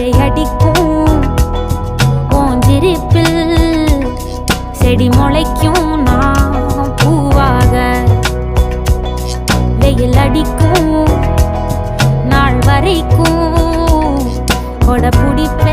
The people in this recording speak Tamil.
மழை அடிக்கும் ஓஞ்சிருப்பில் செடி முளைக்கும். நான் பூவாக வெயில் அடிக்கும். நாள் வரைக்கும் கொடை பிடிப்பு